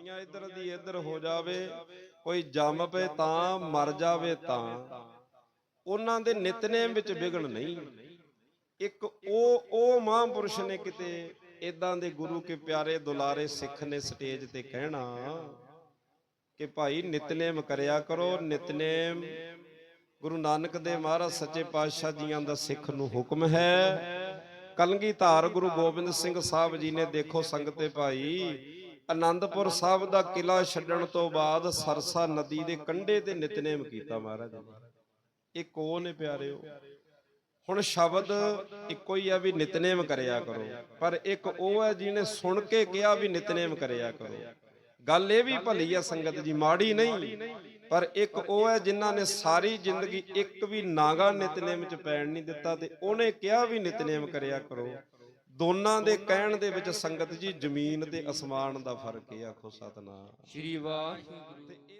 ਦੁਨੀਆ ਇੱਧਰ ਦੀ ਇੱਧਰ ਹੋ ਜਾਵੇ, ਕੋਈ ਜੰਮ ਪਏ ਤਾਂ ਮਰ ਜਾਵੇ ਤਾਂ। ਉਹਨਾਂ ਦੇ ਨਿਤਨੇਮ ਵਿੱਚ ਵਿਗਣ ਨਹੀਂ। ਇੱਕ ਉਹ ਉਹ ਮਹਾਂਪੁਰਸ਼ ਨੇ ਕਿਤੇ ਇਦਾਂ ਦੇ ਗੁਰੂ ਕੇ ਪਿਆਰੇ ਦੁਲਾਰੇ ਸਿੱਖ ਨੇ ਸਟੇਜ ਤੇ ਕਹਿਣਾ ਕਿ ਭਾਈ ਨਿਤਨੇਮ ਕਰਿਆ ਕਰੋ, ਨਿਤਨੇਮ ਗੁਰੂ ਨਾਨਕ ਦੇਵ ਮਹਾਰਾਜ ਸੱਚੇ ਪਾਤਸ਼ਾਹ ਜੀਆਂ ਦਾ ਸਿੱਖ ਨੂੰ ਹੁਕਮ ਹੈ। ਕਲਗੀ ਧਾਰ ਗੁਰੂ ਗੋਬਿੰਦ ਸਿੰਘ ਸਾਹਿਬ ਜੀ ਨੇ ਦੇਖੋ ਸੰਗਤੇ ਭਾਈ ਆਨੰਦਪੁਰ ਸਾਹਿਬ ਦਾ ਕਿਲਾ ਛੱਡਣ ਤੋਂ ਬਾਅਦ ਸਰਸਾ ਨਦੀ ਦੇ ਕੰਢੇ ਤੇ ਨਿਤਨੇਮ ਕੀਤਾ ਮਹਾਰਾਜ ਨੇ ਇਹ ਕੋ ਨੇ ਪਿਆਰਿਓ? ਹੁਣ ਸ਼ਬਦ ਇੱਕੋ ਹੀ ਆ ਵੀ ਨਿਤਨੇਮ ਕਰਿਆ ਕਰੋ, ਪਰ ਇੱਕ ਉਹ ਹੈ ਜਿਹਨੇ ਸੁਣ ਕੇ ਕਿਹਾ ਵੀ ਨਿਤਨੇਮ ਕਰਿਆ ਕਰੋ। ਗੱਲ ਇਹ ਵੀ ਭਲੀ ਆ ਸੰਗਤ ਜੀ, ਮਾੜੀ ਨਹੀਂ, ਪਰ ਇੱਕ ਉਹ ਹੈ ਜਿਨ੍ਹਾਂ ਨੇ ਸਾਰੀ ਜ਼ਿੰਦਗੀ ਇੱਕ ਵੀ ਨਾਗਾ ਨਿਤਨੇਮ ਚ ਪੈਣ ਨਹੀਂ ਦਿੱਤਾ ਤੇ ਉਹਨੇ ਕਿਹਾ ਵੀ ਨਿਤਨੇਮ ਕਰਿਆ ਕਰੋ। ਦੋਨਾਂ ਦੇ ਕਹਿਣ ਦੇ ਵਿੱਚ ਸੰਗਤ ਜੀ ਜ਼ਮੀਨ ਤੇ ਅਸਮਾਨ ਦਾ ਫ਼ਰਕ ਹੈ ਆਖੋ ਸਤਨਾਮ। ਸ਼੍ਰੀ ਵਾਹਿਗੁਰੂ।